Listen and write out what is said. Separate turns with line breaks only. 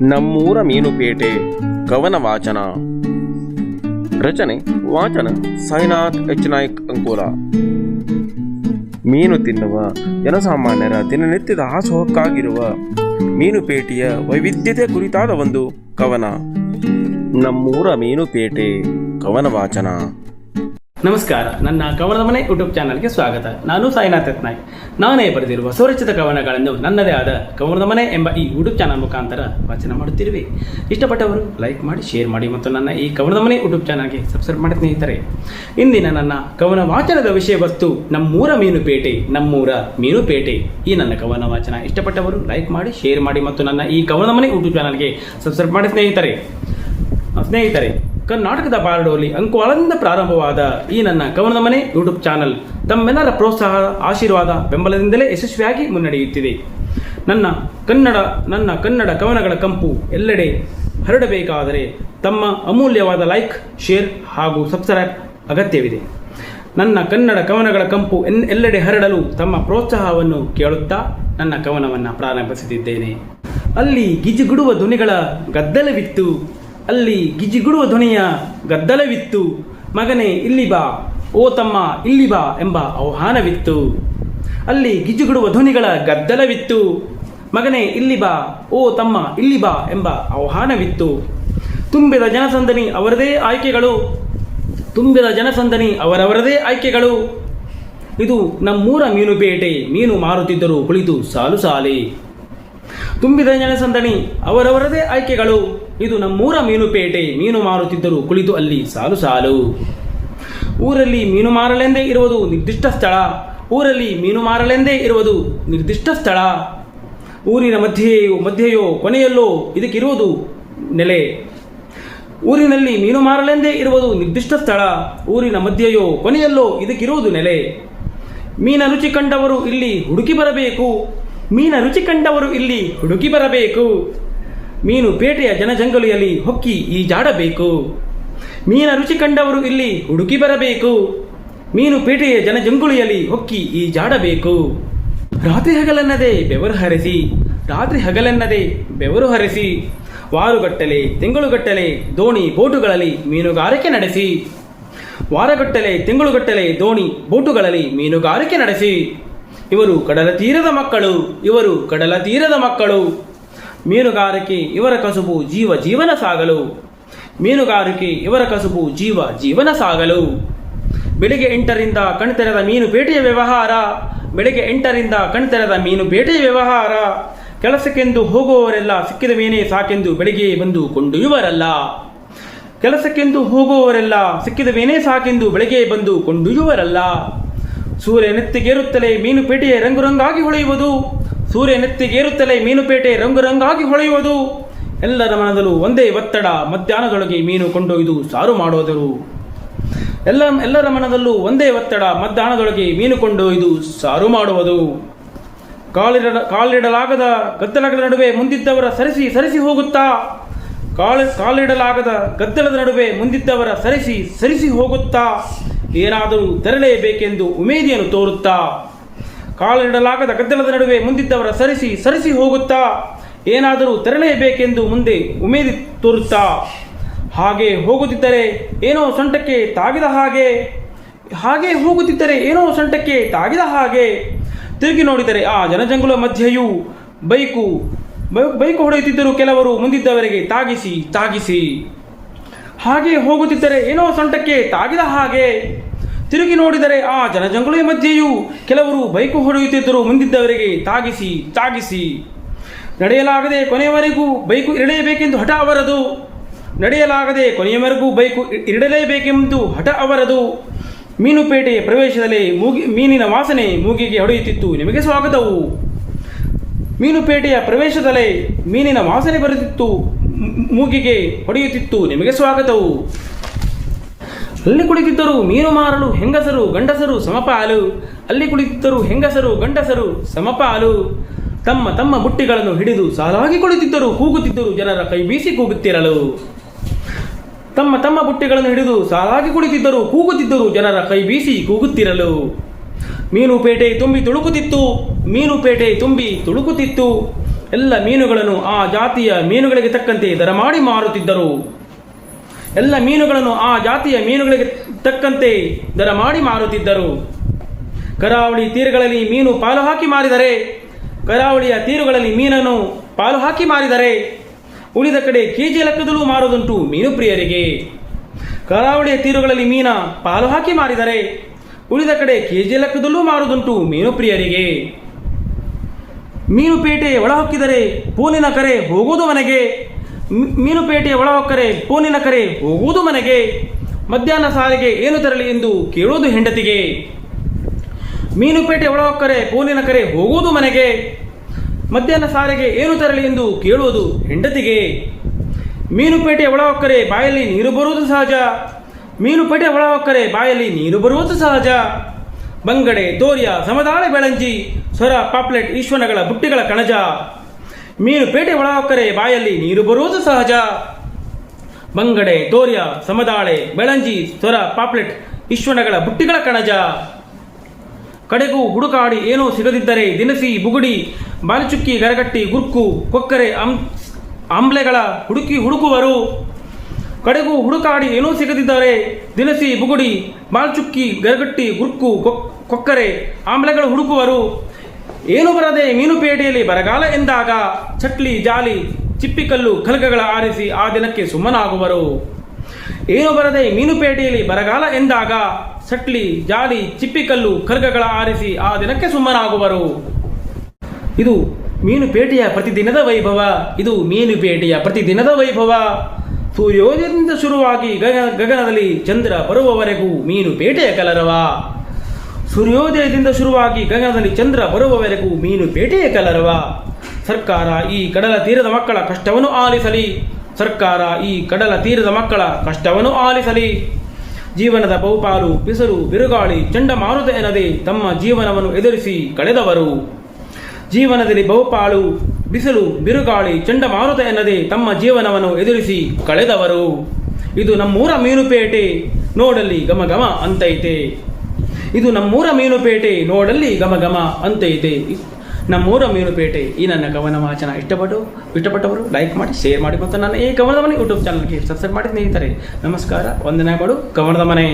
ನಮ್ಮೂರ ಮೀನುಪೇಟೆ, ಕವನ ವಾಚನ. ರಚನೆ, ವಾಚನ, ಸಾಯಿನಾಥ್ ಎಚ್ ನಾಯ್ಕ್ ಅಂಕೋಲ. ಮೀನು ತಿನ್ನುವ, ಜನಸಾಮಾನ್ಯರ ದಿನನಿತ್ಯದ ಹಾಸೋಹಕ್ಕಾಗಿರುವ, ಮೀನುಪೇಟೆಯ ವೈವಿಧ್ಯತೆ ಕುರಿತಾದ ಒಂದು ಕವನ. ನಮ್ಮೂರ ಮೀನುಪೇಟೆ, ಕವನ ವಾಚನ.
ನಮಸ್ಕಾರ, ನನ್ನ ಕವನದ ಮನೆ ಯೂಟ್ಯೂಬ್ ಚಾನಲ್ಗೆ ಸ್ವಾಗತ. ನಾನು ಸಾಯಿನಾಥ್ ನಾಯ್ಕ್ ನಾನೇ ಬರೆದಿರುವ ಸ್ವರಚಿತ ಕವನಗಳನ್ನು ನನ್ನದೇ ಆದ ಕವನದ ಮನೆ ಎಂಬ ಈ ಯೂಟ್ಯೂಬ್ ಚಾನಲ್ ಮುಖಾಂತರ ವಾಚನ ಮಾಡುತ್ತಿರುವೆ. ಇಷ್ಟಪಟ್ಟವರು ಲೈಕ್ ಮಾಡಿ, ಶೇರ್ ಮಾಡಿ ಮತ್ತು ನನ್ನ ಈ ಕವನದ ಮನೆ ಯೂಟ್ಯೂಬ್ ಚಾನಲ್ಗೆ ಸಬ್ಸ್ಕ್ರೈಬ್ ಮಾಡಿ ಸ್ನೇಹಿತರೆ. ಇಂದಿನ ನನ್ನ ಕವನ ವಾಚನದ ವಿಷಯ ವಸ್ತು, ನಮ್ಮೂರ ಮೀನುಪೇಟೆ ನಮ್ಮೂರ ಮೀನುಪೇಟೆ. ಈ ನನ್ನ ಕವನ ವಾಚನ. ಇಷ್ಟಪಟ್ಟವರು ಲೈಕ್ ಮಾಡಿ, ಶೇರ್ ಮಾಡಿ ಮತ್ತು ನನ್ನ ಈ ಕವನದ ಮನೆ ಯೂಟ್ಯೂಬ್ ಚಾನಲ್ಗೆ ಸಬ್ಸ್ಕ್ರೈಬ್ ಮಾಡಿ ಸ್ನೇಹಿತರೆ. ಸ್ನೇಹಿತರೆ ಕರ್ನಾಟಕದ ಬಾರಡೋಲಿ ಅಂಕೋಲದಿಂದ ಪ್ರಾರಂಭವಾದ ಈ ನನ್ನ ಕವನದ ಮನೆ ಯೂಟ್ಯೂಬ್ ಚಾನಲ್ ತಮ್ಮೆಲ್ಲರ ಪ್ರೋತ್ಸಾಹ, ಆಶೀರ್ವಾದ, ಬೆಂಬಲದಿಂದಲೇ ಯಶಸ್ವಿಯಾಗಿ ಮುನ್ನಡೆಯುತ್ತಿದೆ. ನನ್ನ ಕನ್ನಡ ನನ್ನ ಕನ್ನಡ ಕವನಗಳ ಕಂಪು ಎಲ್ಲೆಡೆ ಹರಡಬೇಕಾದರೆ ತಮ್ಮ ಅಮೂಲ್ಯವಾದ ಲೈಕ್ ಶೇರ್ ಹಾಗೂ ಸಬ್ಸ್ಕ್ರೈಬ್ ಅಗತ್ಯವಿದೆ. ನನ್ನ ಕನ್ನಡ ಕವನಗಳ ಕಂಪು ಎನ್- ಎಲ್ಲೆಡೆ ಹರಡಲು ತಮ್ಮ ಪ್ರೋತ್ಸಾಹವನ್ನು ಕೇಳುತ್ತಾ ನನ್ನ ಕವನವನ್ನು ಪ್ರಾರಂಭಿಸುತ್ತಿದ್ದೇನೆ. ಅಲ್ಲಿ ಗಿಜಿಗುಡುವ ಧ್ವನಿಗಳ ಗದ್ದಲವಿತ್ತು. ಅಲ್ಲಿ ಗಿಜಿಗುಡುವ ಧ್ವನಿಯ ಗದ್ದಲವಿತ್ತು. ಮಗನೇ, ಇಲ್ಲಿ ಬಾ. ಓ ತಮ್ಮ, ಇಲ್ಲಿ ಬಾ ಎಂಬ ಆಹ್ವಾನವಿತ್ತು. ಅಲ್ಲಿ ಗಿಜಿಗುಡುವ ಧ್ವನಿಗಳ ಗದ್ದಲವಿತ್ತು. ಮಗನೇ, ಇಲ್ಲಿ ಬಾ. ಓ ತಮ್ಮ, ಇಲ್ಲಿ ಬಾ ಎಂಬ ಆಹ್ವಾನವಿತ್ತು. ತುಂಬಿದ ಜನಸಂದಣಿ ಅವರದೇ ಆಯ್ಕೆಗಳು. ತುಂಬಿದ ಜನಸಂದಣಿ ಅವರವರದೇ ಆಯ್ಕೆಗಳು. ಇದು ನಮ್ಮೂರ ಮೀನುಪೇಟೆ. ಮೀನು ಮಾರುತ್ತಿದ್ದರು ಕುಳಿತು ಸಾಲು ಸಾಲಿ. ತುಂಬಿದ ಜನಸಂದಣಿ ಅವರವರದೇ ಆಯ್ಕೆಗಳು. ಇದು ನಮ್ಮೂರ ಮೀನುಪೇಟೆ ಮೀನು ಮಾರುತ್ತಿದ್ದರು ಕುಳಿತು ಅಲ್ಲಿ ಸಾಲು ಸಾಲು. ಊರಲ್ಲಿ ಮೀನು ಮಾರಲೆಂದೇ ಇರುವುದು ನಿರ್ದಿಷ್ಟ ಸ್ಥಳ. ಊರಲ್ಲಿ ಮೀನು ಮಾರಲೆಂದೇ ಇರುವುದು ನಿರ್ದಿಷ್ಟ ಸ್ಥಳ. ಊರಿನ ಮಧ್ಯೆಯೋ ಮಧ್ಯೆಯೋ, ಕೊನೆಯಲ್ಲೋ ಇದಕ್ಕಿರುವುದು ನೆಲೆ. ಊರಿನಲ್ಲಿ ಮೀನು ಮಾರಲೆಂದೇ ಇರುವುದು ನಿರ್ದಿಷ್ಟ ಸ್ಥಳ. ಊರಿನ ಮಧ್ಯೆಯೋ, ಕೊನೆಯಲ್ಲೋ ಇದಕ್ಕಿರುವುದು ನೆಲೆ. ಮೀನ ರುಚಿ ಕಂಡವರು ಇಲ್ಲಿ ಹುಡುಕಿ ಬರಬೇಕು. ಮೀನ ರುಚಿ ಕಂಡವರು ಇಲ್ಲಿ ಹುಡುಕಿ ಬರಬೇಕು. ಮೀನು ಪೇಟೆಯ ಜನಜಂಗಲಿಯಲ್ಲಿ ಹೊಕ್ಕಿ ಈಜಾಡಬೇಕು. ಮೀನ ರುಚಿ ಕಂಡವರು ಇಲ್ಲಿ ಹುಡುಕಿ ಬರಬೇಕು. ಮೀನು ಪೇಟೆಯ ಜನಜಂಗುಳಿಯಲ್ಲಿ ಹೊಕ್ಕಿ ಈಜಾಡಬೇಕು. ರಾತ್ರಿ ಹಗಲೆನ್ನದೆ ಬೆವರು ಹರಿಸಿ, ರಾತ್ರಿ ಹಗಲೆನ್ನದೆ ಬೆವರು ಹರಿಸಿ, ವಾರುಗಟ್ಟಲೆ, ತಿಂಗಳುಗಟ್ಟಲೆ ದೋಣಿ ಬೋಟುಗಳಲ್ಲಿ ಮೀನುಗಾರಿಕೆ ನಡೆಸಿ. ವಾರಗಟ್ಟಲೆ, ತಿಂಗಳುಗಟ್ಟಲೆ ದೋಣಿ ಬೋಟುಗಳಲ್ಲಿ ಮೀನುಗಾರಿಕೆ ನಡೆಸಿ. ಇವರು ಕಡಲ ತೀರದ ಮಕ್ಕಳು, ಇವರು ಕಡಲ ತೀರದ ಮಕ್ಕಳು. ಮೀನುಗಾರಿಕೆ ಇವರ ಕಸುಬು ಜೀವ ಜೀವನ ಸಾಗಲು. ಮೀನುಗಾರಿಕೆ ಇವರ ಕಸುಬು ಜೀವ ಜೀವನ ಸಾಗಲು. ಬೆಳಿಗ್ಗೆ ಎಂಟರಿಂದ ಕಣ್ತೆರೆದ ಮೀನು ಬೇಟೆಯ ವ್ಯವಹಾರ. ಬೆಳಿಗ್ಗೆ ಎಂಟರಿಂದ ಕಣ್ತೆರೆದ ಮೀನು ಬೇಟೆಯ ವ್ಯವಹಾರ. ಕೆಲಸಕ್ಕೆಂದು ಹೋಗುವವರೆಲ್ಲ ಸಿಕ್ಕಿದ ಮೀನೇ ಸಾಕೆಂದು ಬೆಳಿಗ್ಗೆ ಬಂದು ಕೊಂಡೊಯ್ಯುವರಲ್ಲ ಕೆಲಸಕ್ಕೆಂದು ಹೋಗುವವರೆಲ್ಲ ಸಿಕ್ಕಿದ ಮೀನೇ ಸಾಕೆಂದು ಬೆಳಿಗ್ಗೆ ಬಂದು ಕೊಂಡೊಯ್ಯುವರಲ್ಲ ಸೂರ್ಯ ನೆತ್ತಿಗೇರುತ್ತಲೇ ಮೀನುಪೇಟೆಯ ರಂಗುರಂಗಾಗಿ ಹೊಳೆಯುವುದು. ಸೂರ್ಯ ನೆತ್ತಿಗೇರುತ್ತಲೇ ಮೀನುಪೇಟೆ ರಂಗು ರಂಗಾಗಿ ಹೊಳೆಯುವುದು. ಎಲ್ಲರ ಮನದಲ್ಲೂ ಒಂದೇ ಒತ್ತಡ, ಮಧ್ಯಾಹ್ನದೊಳಗೆ ಮೀನು ಕೊಂಡೊಯ್ದು ಸಾರು ಮಾಡೋದರು ಎಲ್ಲ, ಎಲ್ಲರ ಮನದಲ್ಲೂ ಒಂದೇ ಒತ್ತಡ, ಮಧ್ಯಾಹ್ನದೊಳಗೆ ಮೀನು ಕೊಂಡೊಯ್ದು ಸಾರು ಮಾಡುವುದು. ಕಾಲಿಡ ಕಾಲಿಡಲಾಗದ ಗದ್ದಲಗಳ ನಡುವೆ ಮುಂದಿದ್ದವರ ಸರಿಸಿ ಸರಿಸಿ ಹೋಗುತ್ತಾ? ಕಾಲ, ಕಾಲಿಡಲಾಗದ, ಗದ್ದಲದ ನಡುವೆ ಮುಂದಿದ್ದವರ ಸರಿಸಿ ಸರಿಸಿ ಹೋಗುತ್ತಾ? ಏನಾದರೂ ತೆರಳೇಬೇಕೆಂದು ಉಮೇದಿಯನ್ನು ತೋರುತ್ತಾ? ಕಾಲಿಡಲಾಗದ ಗದ್ದಲದ ನಡುವೆ ಮುಂದಿದ್ದವರ ಸರಿಸಿ ಸರಿಸಿ ಹೋಗುತ್ತಾ, ಏನಾದರೂ ತೆರಳೆಯಬೇಕೆಂದು ಮುಂದೆ ಉಮೇದಿ ತೋರುತ್ತಾ, ಹಾಗೆ ಹೋಗುತ್ತಿದ್ದರೆ ಏನೋ ಸೊಂಟಕ್ಕೆ ತಾಗಿದ ಹಾಗೆ ಹಾಗೆ ಹೋಗುತ್ತಿದ್ದರೆ ಏನೋ ಸೊಂಟಕ್ಕೆ ತಾಗಿದ ಹಾಗೆ, ತಿರುಗಿ ನೋಡಿದರೆ ಆ ಜನಜಂಗುಲ ಮಧ್ಯೆಯೂ ಬೈಕು ಬೈಕು ಹೊಡೆಯುತ್ತಿದ್ದರು ಕೆಲವರು ಮುಂದಿದ್ದವರಿಗೆ ತಾಗಿಸಿ ತಾಗಿಸಿ, ಹಾಗೆ ಹೋಗುತ್ತಿದ್ದರೆ ಏನೋ ಸೊಂಟಕ್ಕೆ ತಾಗಿದ ಹಾಗೆ ತಿರುಗಿ ನೋಡಿದರೆ ಆ ಜನಜಂಗುಳಿಯ ಮಧ್ಯೆಯೂ ಕೆಲವರು ಬೈಕು ಹೊಡೆಯುತ್ತಿದ್ದರು ಮುಂದಿದ್ದವರಿಗೆ ತಾಗಿಸಿ ತಾಗಿಸಿ. ನಡೆಯಲಾಗದೆ ಕೊನೆಯವರೆಗೂ ಬೈಕು ಇರಲೇಬೇಕೆಂದು ಹಠ ಅವರದು. ನಡೆಯಲಾಗದೆ ಕೊನೆಯವರೆಗೂ ಬೈಕು ಇರಡಲೇಬೇಕೆಂದು ಹಠ ಅವರದು. ಮೀನುಪೇಟೆ ಪ್ರವೇಶದಲ್ಲಿ ಮೂಗಿ, ಮೀನಿನ ವಾಸನೆ ಮೂಗಿಗೆ ಹೊಡೆಯುತ್ತಿತ್ತು. ನಿಮಗೆ ಸ್ವಾಗತವು. ಮೀನುಪೇಟೆಯ ಪ್ರವೇಶದಲ್ಲೇ ಮೀನಿನ ವಾಸನೆ ಬರುತ್ತಿತ್ತು ಮೂಗಿಗೆ ಹೊಡೆಯುತ್ತಿತ್ತು. ನಿಮಗೆ ಸ್ವಾಗತವು. ಅಲ್ಲಿ ಕುಳಿತಿದ್ದರು ಮೀನು ಮಾರಲು ಹೆಂಗಸರು, ಗಂಡಸರು ಸಮಪಾಲು. ಅಲ್ಲಿ ಕುಳಿತಿದ್ದರು ಹೆಂಗಸರು, ಗಂಡಸರು ಸಮಪಾಲು. ತಮ್ಮ ತಮ್ಮ ಬುಟ್ಟಿಗಳನ್ನು ಹಿಡಿದು ಸಾಲಾಗಿ ಕುಳಿತಿದ್ದರು, ಕೂಗುತ್ತಿದ್ದರು ಜನರ ಕೈ ಬೀಸಿ ಕೂಗುತ್ತಿರಲು. ತಮ್ಮ ತಮ್ಮ ಬುಟ್ಟಿಗಳನ್ನು ಹಿಡಿದು ಸಾಲಾಗಿ ಕುಳಿತಿದ್ದರು, ಕೂಗುತ್ತಿದ್ದರು ಜನರ ಕೈ ಬೀಸಿ ಕೂಗುತ್ತಿರಲು. ಮೀನು ಪೇಟೆ ತುಂಬಿ ತುಳುಕುತ್ತಿತ್ತು, ಮೀನು ಪೇಟೆ ತುಂಬಿ ತುಳುಕುತ್ತಿತ್ತು. ಎಲ್ಲ ಮೀನುಗಳನ್ನು ಆ ಜಾತಿಯ ಮೀನುಗಳಿಗೆ ತಕ್ಕಂತೆ ದರ ಮಾಡಿ ಮಾರುತ್ತಿದ್ದರು. ಎಲ್ಲ ಮೀನುಗಳನ್ನು ಆ ಜಾತಿಯ ಮೀನುಗಳಿಗೆ ತಕ್ಕಂತೆ ದರ ಮಾಡಿ ಮಾರುತ್ತಿದ್ದರು. ಕರಾವಳಿ ತೀರಗಳಲ್ಲಿ ಮೀನು ಪಾಲು ಹಾಕಿ ಮಾರಿದರೆ, ಕರಾವಳಿಯ ತೀರುಗಳಲ್ಲಿ ಮೀನನ್ನು ಪಾಲು ಹಾಕಿ ಮಾರಿದರೆ, ಉಳಿದ ಕಡೆ ಕೆಜಿ ಲೆಕ್ಕದಲ್ಲೂ ಮಾರುವುದುಂಟು ಮೀನು ಪ್ರಿಯರಿಗೆ ಕರಾವಳಿಯ ತೀರುಗಳಲ್ಲಿ ಮೀನ ಪಾಲು ಹಾಕಿ ಮಾರಿದರೆ, ಉಳಿದ ಕಡೆ ಕೆಜಿ ಲೆಕ್ಕದಲ್ಲೂ ಮಾರುವುದುಂಟು ಮೀನು ಪ್ರಿಯರಿಗೆ ಮೀನು ಪೇಟೆ ಹೊಕ್ಕಿದರೆ ಪೂಲಿನ ಕರೆ ಹೋಗುವುದು ಮನೆಗೆ ಮೀನುಪೇಟೆಯ ಒಳಹೊಕ್ಕರೆ ಫೋನಿನ ಕರೆ ಹೋಗುವುದು ಮನೆಗೆ. ಮಧ್ಯಾಹ್ನ ಸಾರಿಗೆ ಏನು ತರಲಿ ಎಂದು ಕೇಳುವುದು ಹೆಂಡತಿಗೆ. ಮೀನುಪೇಟೆ ಒಳಹೊಕ್ಕರೆ ಫೋನಿನ ಕರೆ ಹೋಗುವುದು ಮನೆಗೆ. ಮಧ್ಯಾಹ್ನ ಸಾರಿಗೆ ಏನು ತರಲಿ ಎಂದು ಕೇಳುವುದು ಹೆಂಡತಿಗೆ. ಮೀನುಪೇಟೆ ಒಳಹೊಕ್ಕರೆ ಬಾಯಲ್ಲಿ ನೀರು ಬರುವುದು ಸಹಜ. ಮೀನುಪೇಟೆ ಒಳಹೊಕ್ಕರೆ ಬಾಯಲ್ಲಿ ನೀರು ಬರುವುದು ಸಹಜ. ಬಂಗಡೆ ತೋರ್ಯ ಸಮದಾಳೆ ಬೆಳಂಜಿ, ಸ್ವರ, ಪಾಪ್ಲೆಟ್, ಈಶ್ವನಗಳ ಬುಟ್ಟಿಗಳ ಕಣಜ. ಮೀನುಪೇಟೆ ಪೇಟೆ ಒಳಹಾಕರೆ ಬಾಯಲ್ಲಿ ನೀರು ಬರುವುದು ಸಹಜ. ಬಂಗಡೆ, ತೋರ್ಯ, ಸಮದಾಳೆ, ಬೆಳಂಜಿ ಸ್ವರ ಪಾಪ್ಲೆಟ್ ಈಶ್ವರಗಳ ಬುಟ್ಟಿಗಳ ಕಣಜ. ಕಡೆಗೂ ಹುಡುಕಾಡಿ ಏನೋ ಸಿಗದಿದ್ದರೆ ದಿನಸಿ, ಬುಗುಡಿ, ಬಾಲಿಚುಕ್ಕಿ, ಗರಗಟ್ಟಿ, ಗುರ್ಕು, ಕೊಕ್ಕರೆ, ಅಂ ಆಂಬ್ಲೆಗಳ ಹುಡುಕಿ ಹುಡುಕುವರು. ಕಡೆಗೂ ಹುಡುಕಾಡಿ ಏನೂ ಸಿಗದಿದ್ದರೆ ದಿನಸಿ, ಬುಗುಡಿ, ಬಾಲ್ಚುಕ್ಕಿ, ಗರಗಟ್ಟಿ, ಗುರ್ಕು, ಕೊಕ್- ಕೊಕ್ಕರೆ, ಆಮ್ಲೆಗಳು ಹುಡುಕುವರು. ಏನು ಬರದೆ ಮೀನುಪೇಟೆಯಲ್ಲಿ ಬರಗಾಲ ಎಂದಾಗ ಚಟ್ಲಿ, ಜಾಲಿ, ಚಿಪ್ಪಿಕಲ್ಲು, ಖಲ್ಗಗಳ ಆರಿಸಿ ಆ ದಿನಕ್ಕೆ ಸುಮ್ಮನಾಗುವರು. ಏನು ಬರದೆ ಮೀನುಪೇಟೆಯಲ್ಲಿ ಬರಗಾಲ ಎಂದಾಗ ಚಟ್ಲಿ, ಜಾಲಿ, ಚಿಪ್ಪಿಕಲ್ಲು ಖರ್ಗಗಳ ಆರಿಸಿ ಆ ದಿನಕ್ಕೆ ಸುಮ್ಮನಾಗುವರು. ಇದು ಮೀನುಪೇಟೆಯ ಪ್ರತಿದಿನದ ವೈಭವ. ಇದು ಮೀನುಪೇಟೆಯ ಪ್ರತಿದಿನದ ವೈಭವ. ಸೂರ್ಯೋದಯದಿಂದ ಶುರುವಾಗಿ ಗಗನ, ಗಗನದಲ್ಲಿ ಚಂದ್ರ ಬರುವವರೆಗೂ ಮೀನುಪೇಟೆಯ ಕಲರವ. ಸೂರ್ಯೋದಯದಿಂದ ಶುರುವಾಗಿ ಗಗನದಲ್ಲಿ ಚಂದ್ರ ಬರುವವರೆಗೂ ಮೀನುಪೇಟೆಯ ಕಲರವ. ಸರ್ಕಾರ ಈ ಕಡಲ ತೀರದ ಮಕ್ಕಳ ಕಷ್ಟವನ್ನು ಆಲಿಸಲಿ. ಸರ್ಕಾರ ಈ ಕಡಲ ತೀರದ ಮಕ್ಕಳ ಕಷ್ಟವನ್ನು ಆಲಿಸಲಿ. ಜೀವನದ ಬಹುಪಾಲು ಬಿಸಿಲು, ಬಿರುಗಾಳಿ ಚಂಡಮಾರುತ ಎನ್ನದೆ ತಮ್ಮ ಜೀವನವನ್ನು ಎದುರಿಸಿ ಕಳೆದವರು. ಜೀವನದಲ್ಲಿ ಬಹುಪಾಲು ಬಿಸಿಲು, ಬಿರುಗಾಳಿ ಚಂಡಮಾರುತ ಎನ್ನದೆ ತಮ್ಮ ಜೀವನವನ್ನು ಎದುರಿಸಿ ಕಳೆದವರು. ಇದು ನಮ್ಮೂರ ಮೀನುಪೇಟೆ ನೋಡಲ್ಲಿ ಘಮ ಘಮ ಅಂತೈತೆ. ಇದು ನಮ್ಮೂರ ಮೀನುಪೇಟೆ ನೋಡಲ್ಲಿ ಘಮ ಅಂತ ಇದೆ. ನಮ್ಮೂರ ಮೀನುಪೇಟೆ, ಈ ನನ್ನ ಕವನ ವಾಚನ ಇಷ್ಟಪಟ್ಟು ಇಷ್ಟಪಟ್ಟವರು ಲೈಕ್ ಮಾಡಿ ಶೇರ್ ಮಾಡಿ ಮತ್ತು ನನ್ನ ಈ ಕವನದ ಮನೆ ಯೂಟ್ಯೂಬ್ ಚಾನಲ್ಗೆ ಸಬ್ಸ್ಕ್ರೈಬ್ ಮಾಡಿ ಸ್ನೇಹಿತರೆ. ನಮಸ್ಕಾರ, ವಂದನೆಗಳು ಕವನದ ಮನೆ.